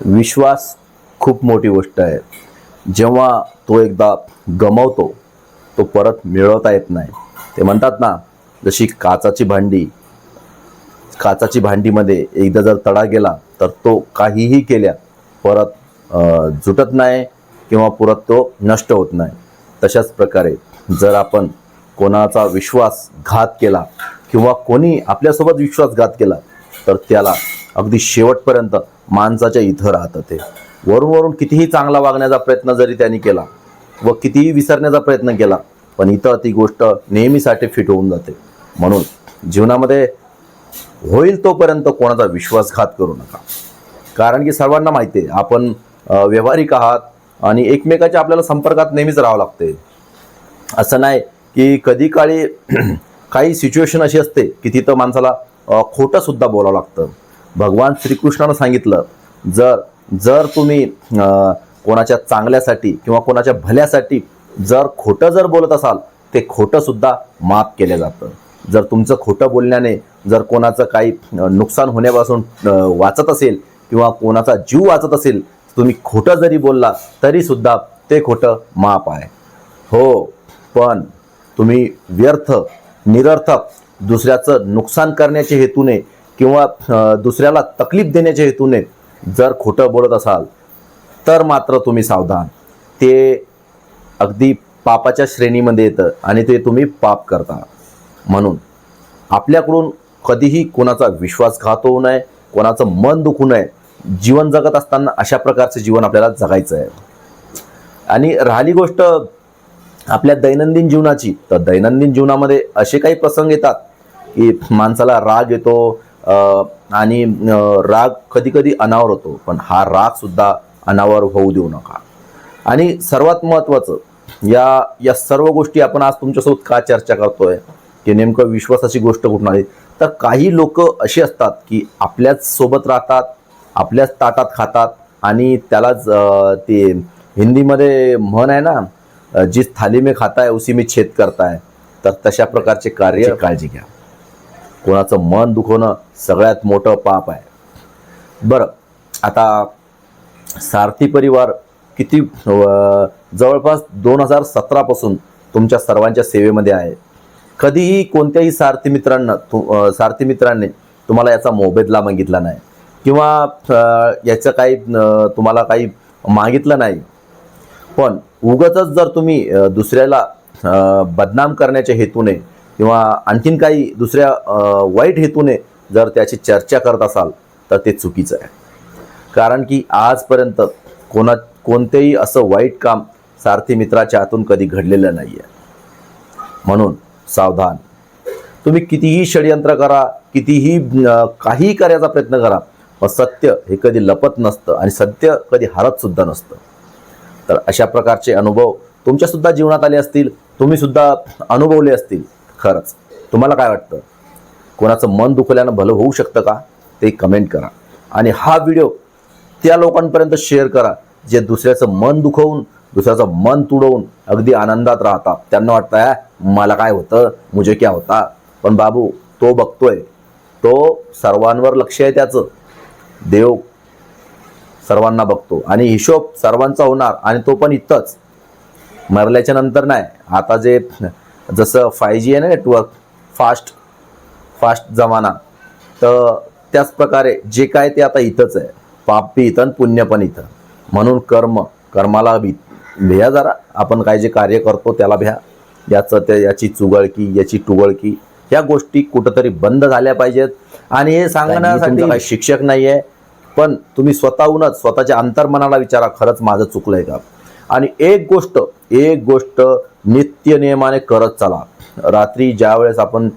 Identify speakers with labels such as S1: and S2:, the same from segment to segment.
S1: विश्वास खूप मोठी गोष्ट आहे. जेव्हा तो एकदा गमावतो तो परत मिळवता येत नाही. ते म्हणतात ना जशी काचाची भांडी काचाची भांडीमध्ये एकदा जर तडा गेला तर तो काहीही केल्या परत जुटत नाही किंवा परत तो नष्ट होत नाही. तशाच प्रकारे जर आपण कोणाचा विश्वासघात केला किंवा कोणी आपल्यासोबत विश्वासघात केला तर त्याला अगदी शेवटपर्यंत माणसाच्या इथं राहतं ते. वरून वरून कितीही चांगला वागण्याचा प्रयत्न जरी त्यांनी केला व कितीही विसरण्याचा प्रयत्न केला पण इथं ती गोष्ट नेहमीसाठी फिट होऊन जाते. म्हणून जीवनामध्ये होईल तोपर्यंत कोणाचा विश्वासघात करू नका. कारण की सर्वांना माहिती आहे आपण व्यवहारिक आहात आणि एकमेकाच्या आपल्याला संपर्कात नेहमीच राहावं लागते. असं नाही की कधी काळी काही सिच्युएशन अशी असते की तिथं माणसाला खोटंसुद्धा बोलावं लागतं. भगवान श्रीकृष्णानं सांगितलं जर जर तुम्ही कोणाच्या चांगल्यासाठी किंवा कोणाच्या भल्यासाठी जर खोटं जर बोलत असाल ते खोटंसुद्धा माफ केलं जातं. जर तुमचं खोटं बोलण्याने जर कोणाचं काही नुकसान होण्यापासून वाचत असेल किंवा कोणाचा जीव वाचत असेल तुम्ही खोटं जरी बोलला तरीसुद्धा ते खोटं माप आहे. हो पण तुम्ही व्यर्थ निरर्थक दुसऱ्याचं नुकसान करण्याच्या हेतूने किंवा दुसऱ्याला तकलीफ देण्याच्या हेतूने जर खोटं बोलत असाल तर मात्र तुम्ही सावधान. ते अगदी पापाच्या श्रेणीमध्ये येतं आणि ते तुम्ही पाप करता. म्हणून आपल्याकडून कधीही कोणाचा विश्वासघात होऊ नये कोणाचं मन दुखू नये. जीवन जगत असताना अशा प्रकारचं जीवन आपल्याला जगायचं आहे आणि राहिली गोष्ट आपल्या दैनंदिन जीवनाची. तर दैनंदिन जीवनामध्ये असे काही प्रसंग येतात की माणसाला राग येतो आणि राग कधी कधी अनावर होतो पण हा राग सुद्धा अनावर होऊ देऊ नका. आणि सर्वात महत्त्वाचं या या सर्व गोष्टी आपण आज तुमच्यासोबत का चर्चा करतोय की नेमकं विश्वासाची गोष्ट कुठून आली? तर काही लोक अशी असतात की आपल्याच सोबत राहतात आपल्याच ताटात खातात आणि त्यालाच ते हिंदीमध्ये म्हण आहे ना जी थाली में खाता है उसी में छेद करताय. तर तशा प्रकारचे कार्य काळजी घ्या. कोणाचं मन दुखवणं सगळ्यात मोठं पाप आहे. बरं आता सारथी परिवार किती जवळपास दोन हजार सतरापासून तुमच्या सर्वांच्या सेवेमध्ये आहे. कधीही कोणत्याही सारथी मित्रांना तु सारथी मित्रांनी तुम्हाला याचा मोबदला मागितला नाही. किंवा याचं काही तुम्हाला काही मागितलं नाही. पण उगतच जर तुम्ही दुसऱ्याला बदनाम करण्याच्या हेतूने किंवा आणखीन काही दुसऱ्या वाईट हेतूने जर त्याची चर्चा करत असाल तर ते चुकीचं आहे. कारण की आजपर्यंत कोणा कोणतेही असं वाईट काम सारथी मित्राच्या हातून कधी घडलेलं नाही आहे म्हणून सावधान. तुम्ही कितीही षडयंत्र करा कितीही काहीही करायचा प्रयत्न करा पण सत्य हे कधी लपत नसतं आणि सत्य कधी हरत सुद्धा नसतं. तर अशा प्रकारचे अनुभव तुमच्यासुद्धा जीवनात आले असतील तुम्ही सुद्धा अनुभवले असतील. खरंच. तुम्हाला काय वाटतं? कोणाचं मन दुखल्यानं भलं होऊ शकतं का? ते कमेंट करा. आणि हा व्हिडिओ त्या लोकांपर्यंत शेअर करा जे दुसऱ्याचं मन दुखवून दुसऱ्याचं मन तुडवून अगदी आनंदात राहतात. त्यांना वाटतं मला काय होतं? मुझे क्या होता? पण बाबू तो बघतोय. तो सर्वांवर लक्ष आहे त्याचं. देव सर्वांना बघतो. आणि हिशोब सर्वांचा होणार आणि तो पण इथंच. मरल्याच्या नंतर नाही. आता जे जसं फाय जी आहे ना नेटवर्क फास्ट फास्ट जमाना तर त्याच प्रकारे जे काय ते आता इथंच आहे. पाप बी इथं पुण्य पण इथं. म्हणून कर्म कर्माला बी भ्या जरा. आपण काय जे कार्य करतो त्याला भ्या. याचं ते याची चुगळकी याची टुगळकी या गोष्टी कुठंतरी बंद झाल्या पाहिजेत. आणि हे सांगण्यासाठी काही शिक्षक नाही आहे पण तुम्ही स्वतःहूनच स्वतःच्या अंतर्मनाला विचारा खरंच माझं चुकलंय का? आणि एक गोष्ट एक गोष्ट नित्य नियमाने करत चला. रात्री ज्या वेळेस आपण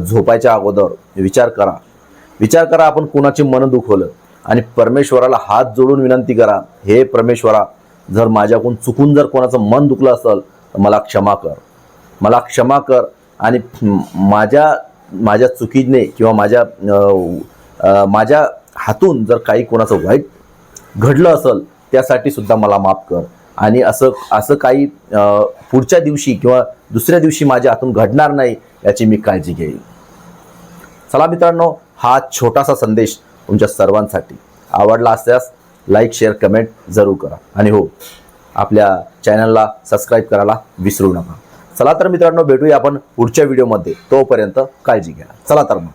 S1: झोपायच्या अगोदर विचार करा विचार करा आपण कोणाचे मन दुखवलं आणि परमेश्वराला हात जोडून विनंती करा हे परमेश्वरा जर माझ्याकडून चुकून जर कोणाचं मन दुखलं असेल तर मला क्षमा कर. मला क्षमा कर आणि माझ्या माझ्या चुकीने किंवा माझ्या माझ्या हातून जर काही कोणाचं वाईट घडलं असेल त्यासाठी सुद्धा मला माफ कर. आणि असं असं काही पुढच्या दिवशी किंवा दुसऱ्या दिवशी माझ्या हातून घडणार नाही याची मी काळजी घेईन. चला मित्रांनो हा छोटासा संदेश तुमच्या सर्वांसाठी. आवडला असल्यास लाईक शेअर कमेंट जरूर करा. आणि हो आपल्या चॅनलला सबस्क्राईब करायला विसरू नका. चला तर मित्रांनो भेटूया आपण पुढच्या व्हिडिओमध्ये. तोपर्यंत काळजी घ्या. चला तर मग.